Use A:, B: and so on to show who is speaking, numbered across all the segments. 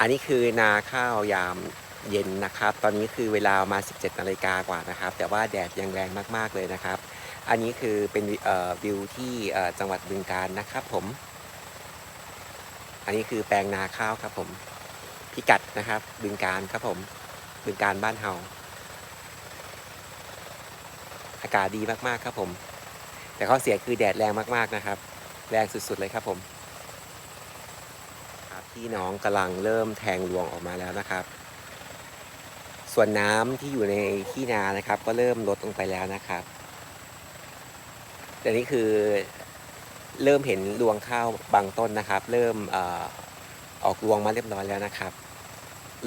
A: อันนี้คือนาข้าวยามเย็นนะครับ ตอนนี้คือเวลามา 17นาฬิกากว่านะครับ แต่ว่าแดดยังแรงมากๆเลยนะครับ อันนี้คือเป็นวิวที่จังหวัดบึงกาฬนะครับผม อันนี้คือแปลงนาข้าวครับผม พิกัดนะครับ บึงการครับผม บึงการบ้านเฮา อากาศดีมากๆครับผม แต่ข้อเสียคือแดดแรงมากๆนะครับ แรงสุดๆเลยครับผม ครับพี่น้องกำลังเริ่มแทงรวงออกมาแล้วนะครับ ส่วนน้ำที่อยู่ในที่นานะครับ ก็เริ่มลดลงไปแล้วนะครับแต่นี่คือเริ่มเห็นรวงข้าวบางต้นนะครับ เริ่มออออกรวงมาเรียบร้อยแล้วนะครับ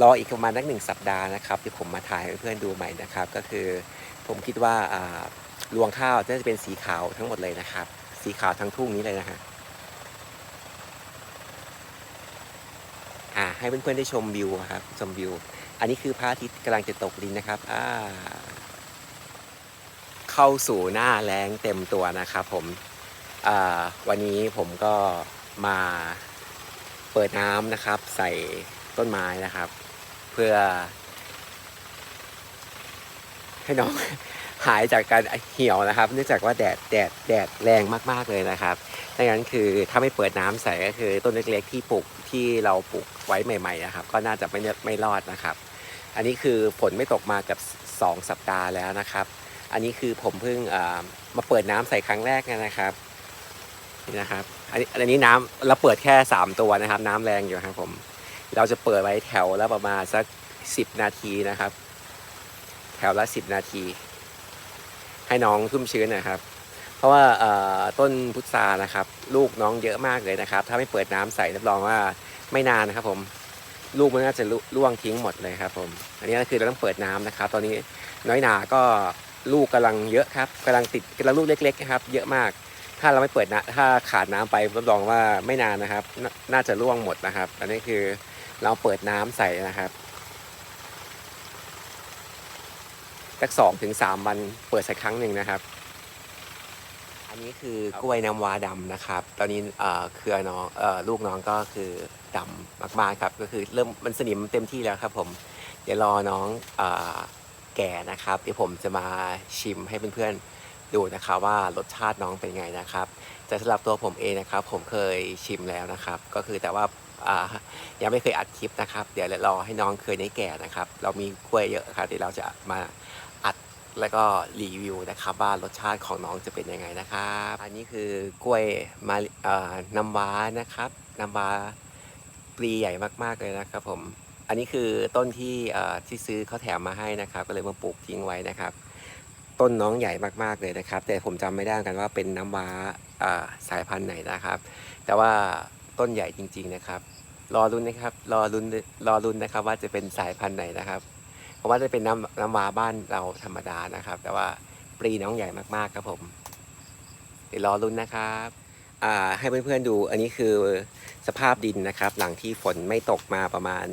A: รออีกประมาณนักหนึ่งสัปดาห์นะครับที่ผมมาถ่ายให้เพื่อนดูใหม่นะครับ ก็คือผมคิดว่าอ่ารวงข้าวจะเป็นสีขาวทั้งหมดเลยนะครับ สีขาวทั้งทุ่งนี้เลยนะฮะ อ่าให้เพื่อนๆได้ชมวิวครับชมวิว อันนี้คือพระอาทิตย์กำลังจะตกดินนะครับอ่าเข้าสู่หน้าแรงเต็มตัวนะครับผมอ่าวันนี้ผมก็มาเปิดน้ำนะครับ ใส่ต้นไม้นะครับ เพื่อ ให้น้อง หายจากการเหี่ยวนะครับ เนื่องจากว่าแดดแดดแดดแรงมากๆเลยนะครับดังนั้นคือถ้าไม่เปิดน้ำใส่ก็คือต้นเล็กๆที่ปลูกที่เราปลูกไว้ใหม่ๆนะครับ ก็น่าจะไม่ไม่รอดนะครับ อันนี้คือฝนไม่ตกมากับ 2 สัปดาห์แล้วนะครับ อันนี้คือผมเพิ่งอ่ามาเปิดน้ำใส่ครั้งแรกนะครับนี่นะครับ อันนี้อันนี้น้ำเราเปิดแค่ 3 ตัวนะครับ น้ำแรงอยู่ครับผม เราจะเปิดไว้แถวละประมาณสัก10 นาทีนะครับ แถวละ 10 นาที ให้น้องชุ่มชื้นนะครับ เพราะว่าต้นพุทรานะครับ ลูกน้องเยอะมากเลยนะครับ ถ้าไม่เปิดน้ำใส่รับรองว่าไม่นานนะครับ ผมลูกมันน่าจะร่วงทิ้งหมดเลยครับ ผม อันนี้ก็คือเราต้องเปิดน้ำนะครับ ตอนนี้น้อยหนาก็ลูกกำลังเยอะครับกำลังติดกำลังลูกเล็กๆครับ เยอะมาก ถ้าเราไม่เปิดนะถ้าขาดน้ำไปรับรองว่าไม่นานนะครับนน่าจะร่วงหมดนะครับ อันนี้คือเราเปิดน้ำใส่นะครับ สักสองถึงสามวันเปิดสักครั้งหนึ่งนะครับ อันนี้คือกล้วยน้ำว้าดำนะครับ ตอนนี้เอ่อเครือน้องเอ่อลูกน้องก็คือดำมากๆครับ ก็คือเริ่มมันสนิมเต็มที่แล้วครับ ผม เดี๋ยวรอน้องเอ่อแก่นะครับ เดี๋ยวผมจะมาชิมให้เพื่อนๆดูนะครับว่ารสชาติน้องเป็นไงนะครับ แต่สำหรับตัวผมเองนะครับ ผมเคยชิมแล้วนะครับ ก็คือแต่ว่าอ่ายังไม่เคยอัดคลิปนะครับ เดี๋ยวรอให้น้องเคยได้แก่นะครับ เรามีกล้วยเยอะครับเดี๋ยวเราจะมาอัด แล้วก็รีวิวนะครับว่ารสชาติของน้องจะเป็นยังไงนะครับ อันนี้คือกล้วยมาเอ่อน้ำว้านะครับน้ำว้าปลีใหญ่มากๆเลยนะครับผมอันนี้คือต้นที่เอ่อที่ซื้อเขาแถมมาให้นะครับ ก็เลยมาปลูกทิ้งไว้นะครับ ต้นน้องใหญ่มากๆเลยนะครับ แต่ผมจำไม่ได้กันว่าเป็นน้ำว้าสายพันธุ์ไหนนะครับ แต่ว่าต้นใหญ่จริง ๆนะครับ รอรุ้นนะครับ รอรุ้นรอรุ้นนะครับว่าจะเป็นสายพันธุ์ไหนนะครับ เพราะว่าจะเป็นน้ำน้ำวาบ้านเราธรรมดานะครับ แต่ว่าปลีน้องใหญ่มากๆครับผมเดี๋ยวรอรุ้นนะครับให้เพื่อนๆดูอันนี้คือสภาพดินนะครับ หลังที่ฝนไม่ตกมาประมาณ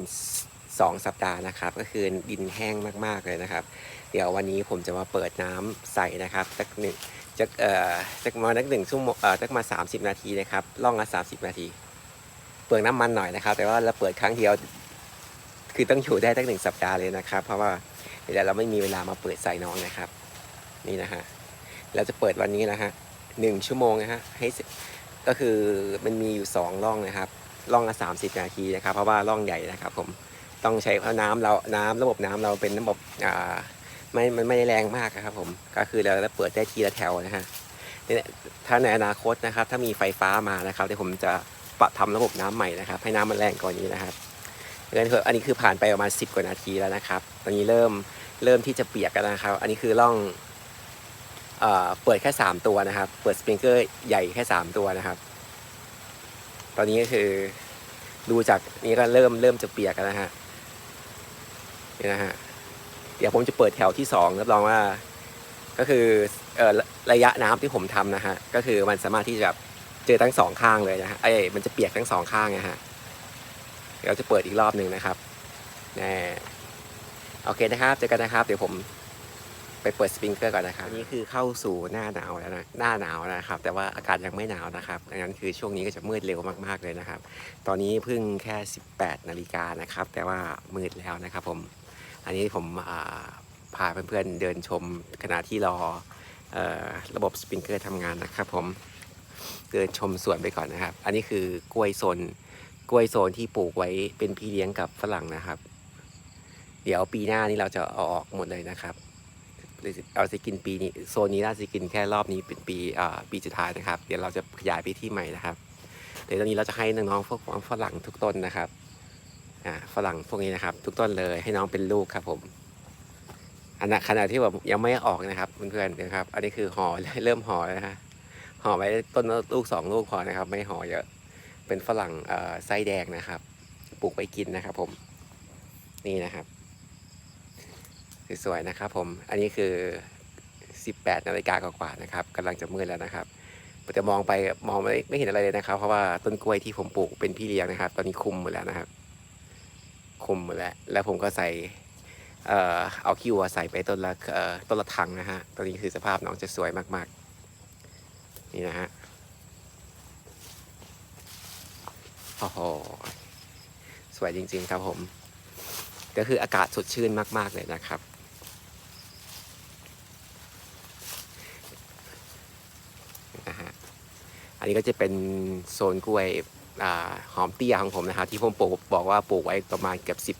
A: 2 สัปดาห์นะครับ ก็คือดินแห้งมากๆเลยนะครับ เดี๋ยววันนี้ผมจะมาเปิดน้ำใส่นะครับสักหนึ่งจะเอ่อจะมาสักหนึ่งชั่วโมงเอ่อสักมา 30 นาทีนะครับล่องละ30 นาที เปลืองน้ำมันหน่อยนะครับ แต่ว่าเราเปิดครั้งเดียว คือต้องอยู่ได้ตั้งหนึ่งสัปดาห์เลยนะครับ เพราะว่าเดี๋ยวเราไม่มีเวลามาเปิดใส่น้องนะครับ นี่นะฮะเราจะเปิดวันนี้นะฮะหนึ่งชั่วโมงนะฮะให้ก็คือมันมีอยู่สองร่องนะครับร่องละสามสิบนาทีนะครับ เพราะว่าร่องใหญ่นะครับ ผมต้องใช้เพราะน้ำเราน้ำระบบน้ำเราเป็นระบบอ่าไม่มันไม่ได้แรงมากนะครับผมก็คือเราจะเปิดได้ทีละแถวนะฮะนี่แหละถ้าในอนาคตนะครับ ถ้ามีไฟฟ้ามานะครับเดี๋ยวผมจะปรับทำระบบน้ำใหม่นะครับ ให้น้ำมันแรงกว่านี้นะครับ งินอันนี้คือผ่านไปประมาณ 10 กว่านาทีแล้วนะครับ ตอนนี้เริ่มเริ่มที่จะเปียกแล้วนะครับ อันนี้คือร่องเอ่อเปิดแค่ 3 ตัวนะครับ เปิดสปริงเกอร์ใหญ่แค่ 3 ตัวนะครับ ตอนนี้ก็คือดูจากนี้ก็เริ่มเริ่มจะเปียกแล้วนะฮะนี่นะฮะเดี๋ยวผมจะเปิดแถวที่2รับรองว่า ก็คือเอ่อระยะน้ำที่ผมทำนะฮะก็คือมันสามารถที่จะเจอทั้งสองข้างเลยนะฮะเอ้มันจะเปียกทั้งสองข้างนะฮะ ดี๋ยวจะเปิดอีกรอบหนึ่งนะครับน่โอเคนะครับเจอกันนะครับ เดี๋ยวผมไปเปิดสปริงเกอร์ก่อนนะครับอันนี้คือเข้าสู่หน้าหนาวแล้วนะหน้าหนาวนะครับ แต่ว่าอากาศยังไม่หนาวนะครับดังนั้นคือช่วงนี้ก็จะมืดเร็วมากๆเลยนะครับ ตอนนี้เพิ่งแค่ 18 นาฬิกานะครับ แต่ว่ามืดแล้วนะครับผมอันนี้ผมพาเพื่อนๆเดินชมขณะที่รอออระบบสปริงเกอร์ทำงานนะครับผมเดินชมสวนไปก่อนนะครับ อันนี้คือกล้วยโซน กล้วยโซนที่ปลูกไว้เป็นพี่เลี้ยงกับฝรั่งนะครับ เดี๋ยวปีหน้านี้เราจะเอาออกหมดเลยนะครับหรือเอาจะกินปีนี้โซนนี้น่าจะกินแค่รอบนี้เป็นปีปีสุดท้ายนะครับ เดี๋ยวเราจะขยายไปที่ใหม่นะครับเดี๋ยวตอนนี้เราจะให้น้องๆพวกฝรั่งทุกต้นนะครับอ่าฝรั่งพวกนี้นะครับ ทุกต้นเลยให้น้องเป็นลูกครับผมอันขณะที่แบบยังไม่ออกนะครับเพื่อนๆนะครับ อันนี้คือห่อเริ่มห่อแล้วนะฮะห่อไว้ต้นละลูกสองลูกพอนะครับ ไม่ห่อเยอะ เป็นฝรั่งไส้แดงนะครับ ปลูกไว้กินนะครับ ผม นี่นะครับสวยๆนะครับ ผม อันนี้คือ 18นาฬิกากว่าๆนะครับกำลังจะมืดแล้วนะครับแต่มองไปมองไม่ไม่เห็นอะไรเลยนะครับ เพราะว่าต้นกล้วยที่ผมปลูกเป็นพี่เลี้ยงนะครับ ตอนนี้คุมหมดแล้วนะครับ คุมหมดแล้ว แล้วผมก็ใส่เอ่อเอาขี้วัวใส่ไปต้นละเอ่อต้นละถังนะฮะตอนนี้คือสภาพน้องจะสวยมากๆ นี่นะฮะ โอ้โหสวยจริงๆครับผม ก็คืออากาศสดชื่นมาก ๆ เลยนะครับ อันนี้ก็จะเป็นโซนกล้วยอหอมเตี้ยของผมนะครับที่ผมปลูกบอกว่าปลูกไว้ประมาณเกือบสิบ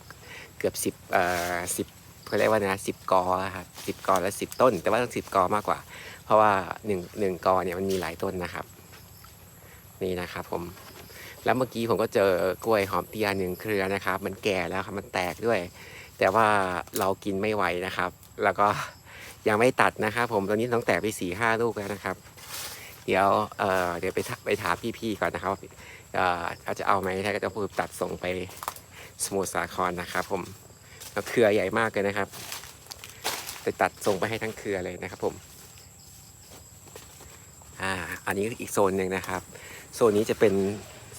A: เกือบสิบเอ่อสิบเขาเรียกว่านะสิบกอครับสิบกอและสิบต้น แต่ว่าต้องสิบกอมากกว่า เพราะว่าหนึ่งหนึ่งกอเนี่ยมันมีหลายต้นนะครับ นี่นะครับผม แล้วเมื่อกี้ผมก็เจอกล้วยหอมเตียหนึ่งเครือนะครับ มันแก่แล้วครับมันแตกด้วย แต่ว่าเรากินไม่ไหวนะครับ แล้วก็ยังไม่ตัดนะครับผมตอนนี้ต้องแตกไปสี่ห้าลูกแล้วนะครับ เดี๋ยวเอ่อเดี๋ยวไปไปถามพี่ๆก่อนนะครับเอ่อเขาจะเอาไหมถ้าก็จะพูดตัดส่งไปสมุทรสาครนะครับ ผมแล้วเครือใหญ่มากเลยนะครับจะตัดส่งไปให้ทั้งเครือเลยนะครับ ผมอ่าอันนี้อีกโซนหนึ่งนะครับ โซนนี้จะเป็น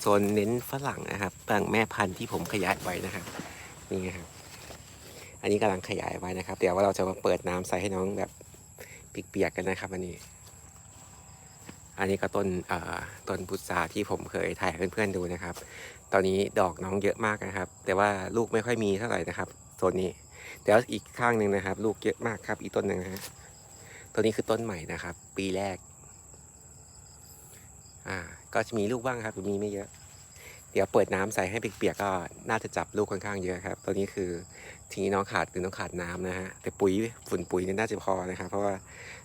A: ซนเน้นฝรั่งนะครับฝรั่งแม่พันธุ์ที่ผมขยายไว้นะครับนี่ครับ อันนี้กำลังขยายไว้นะครับ เดี๋ยวว่าเราจะมาเปิดน้ำใส่ให้น้องแบบเปียกๆกันนะครับ อันนี้ อันนี้ก็ต้นเอ่อต้นพุทราที่ผมเคยถ่ายเพื่อนๆดูนะครับ ตอนนี้ดอกน้องเยอะมากนะครับ แต่ว่าลูกไม่ค่อยมีเท่าไหร่นะครับโซนนี้เดี๋ยวอีกข้างหนึ่งนะครับ ลูกเยอะมากครับ อีกต้นหนึ่งนะฮะตัวนี้คือต้นใหม่นะครับ ปีแรก อ่า ก็จะมีลูกบ้างครับมีไม่เยอะ เดี๋ยวเปิดน้ำใส่ให้เปียกๆก็น่าจะจับลูกค่อนข้างเยอะครับ ตัวนี้คือทีนี้น้องขาดคือน้องขาดน้ำนะฮะ แต่ปุ๋ยฝุ่นปุ๋ยนี่น่าจะพอนะครับเพราะว่า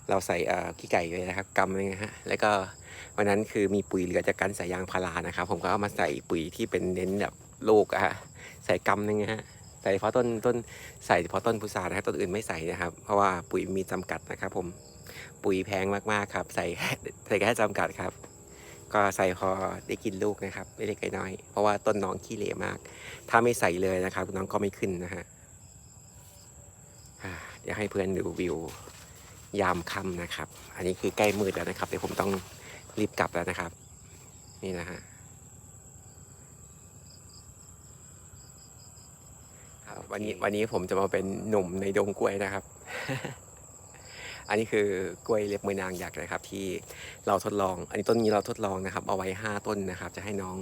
A: เราใส่เอ่อขี้ไก่เลยนะครับกำเลยนะฮะ แล้วก็วันนั้นคือมีปุ๋ยเหลือจากการใส่ยางพารานะครับ ผมก็เอามาใส่ปุ๋ยที่เป็นเน้นแบบลูกอะฮะ ใส่กำนึงนะฮะใส่เฉพาะต้นต้นใส่เฉพาะต้นพุทรานะครับต้นอื่นไม่ใส่นะครับ เพราะว่าปุ๋ยมีจำกัดนะครับ ผมปุ๋ยแพงมากๆครับ ใส่ใส่แค่จำกัดครับ ก็ใส่พอได้กินลูกนะครับไม่เล็กน้อย เพราะว่าต้นน้องขี้เหร่มาก ถ้าไม่ใส่เลยนะครับน้องก็ไม่ขึ้นนะฮะอ่าเดี๋ยวให้เพื่อนดูวิวยามค่ำนะครับ อันนี้คือใกล้มืดแล้วนะครับเดี๋ยวผมต้องรีบกลับแล้วนะครับ นี่นะฮะวันนี้วันนี้ผมจะมาเป็นหนุ่มในดงกล้วยนะครับ อันนี้คือกล้วยเล็บมือนางยักษ์นะครับที่เราทดลอง อันนี้ต้นนี้เราทดลองนะครับเอาไว้ 5 ต้นนะครับ จะให้น้อง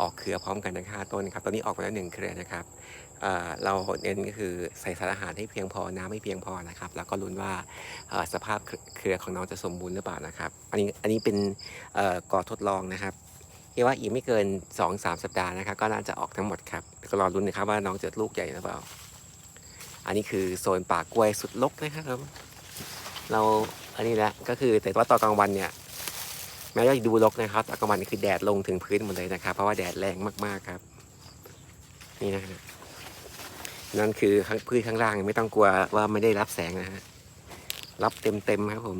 A: ออกเครือพร้อมกันทั้ง5ต้นครับตอนนี้ออกมาแล้วหนึ่งเครือนะครับเเราเน้นก็คือใส่สารอาหารให้เพียงพอน้ำไม่เพียงพอนะครับแล้วก็ลุ้นว่าสภาพเครือของน้องจะสมบูรณ์หรือเปล่านะครับ อันนี้อันนี้เป็นเอ่อทดลองนะครับที่ว่าอีกไม่เกิน 2-3 สัปดาห์นะครับ ก็น่าจะออกทั้งหมดครับก็รอลุ้นนะครับว่าน้องจะลูกใหญ่หรือเปล่า อันนี้คือโซนป่ากล้วยสุดลกนะครับ เราอันนี้แหละก็คือแต่ว่าตอนกลางวันเนี่ยแม้ว่าจะดูรกนะครับตอนกลางวันนี่คือแดดลงถึงพื้นหมดเลยนะครับ เพราะว่าแดดแรงมากๆครับ นี่นะฮะนั่นคือพื้นข้างล่างไม่ต้องกลัวว่าไม่ได้รับแสงนะฮะรับเต็มๆครับผม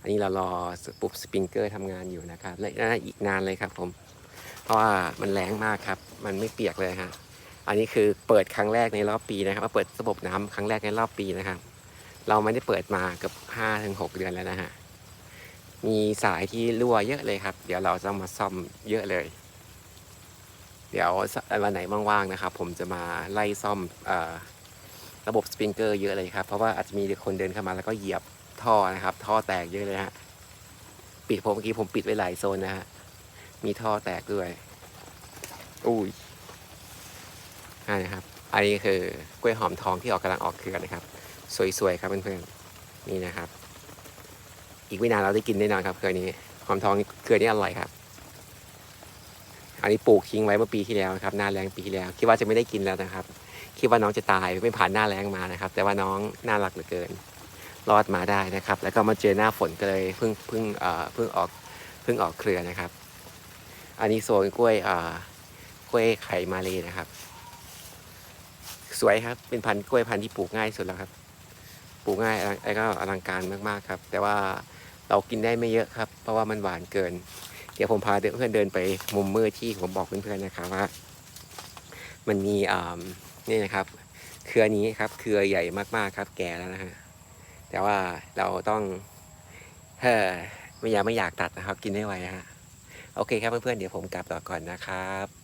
A: อันนี้เรารอปุ๊บสปริงเกอร์ทำงานอยู่นะครับและน่าอีกนานเลยครับผม เพราะว่ามันแรงมากครับ มันไม่เปียกเลยฮะอันนี้คือเปิดครั้งแรกในรอบปีนะครับมาเปิดระบบน้ำครั้งแรกในรอบปีนะครับ เราไม่ได้เปิดมาเกือบห้าถึงหกเดือนแล้วนะฮะมีสายที่รั่วเยอะเลยครับ เดี๋ยวเราจะมาซ่อมเยอะเลย เดี๋ยววันไหนว่างๆนะครับ ผมจะมาไล่ซ่อมอระบบสปริงเกอร์เยอะเลยครับ เพราะว่าอาจจะมีคนเดินเข้ามาแล้วก็เหยียบท่อนะครับ ท่อแตกเยอะเลยฮะ ปิดผมเมื่อกี้ผมปิดไว้หลายโซนนะฮะ มีท่อแตกด้วย อุ้ยอ่านะครับ อันนี้คือกล้วยหอมทองที่ออกกำลังออกเครือนะครับ สวยๆครับเพื่อนๆ นี่นะครับ อีกไม่นานเราได้กินแน่นอนครับเครือนี้ หอมทองเครือนี้อร่อยครับ อันนี้ปลูกทิ้งไว้เมื่อปีที่แล้วนะครับหน้าแรงปีที่แล้ว คิดว่าจะไม่ได้กินแล้วนะครับ คิดว่าน้องจะตายไม่ผ่านหน้าแรงมานะครับ แต่ว่าน้องน่ารักเหลือเกิน รอดมาได้นะครับ แล้วก็มาเจอหน้าฝนก็เลยเพิ่งเพิ่งเอ่อเพิ่งออกเพิ่งออกเครือนะครับ อันนี้โซนกล้วยอ่อกล้วยไข่มาเลยนะครับ สวยครับ เป็นพันธุ์กล้วยพันธุ์ที่ปลูกง่ายสุดแล้วครับ ปลูกง่ายแล้วก็อลังการมากๆครับ แต่ว่าเรากินได้ไม่เยอะครับ เพราะว่ามันหวานเกิน เดี๋ยวผมพาเพื่อนเดินไปมุมมืดที่ผมบอกเพื่อนๆนะครับว่า มันมีอ่านี่นะครับ เครือนี้ครับ เครือใหญ่มากๆครับ แก่แล้วนะฮะแต่ว่าเราต้องเฮ้อไม่อยากไม่อยากตัดนะครับ กินไม่ไวฮะ โอเคครับเพื่อนๆเดี๋ยวผมกลับต่อก่อนนะครับ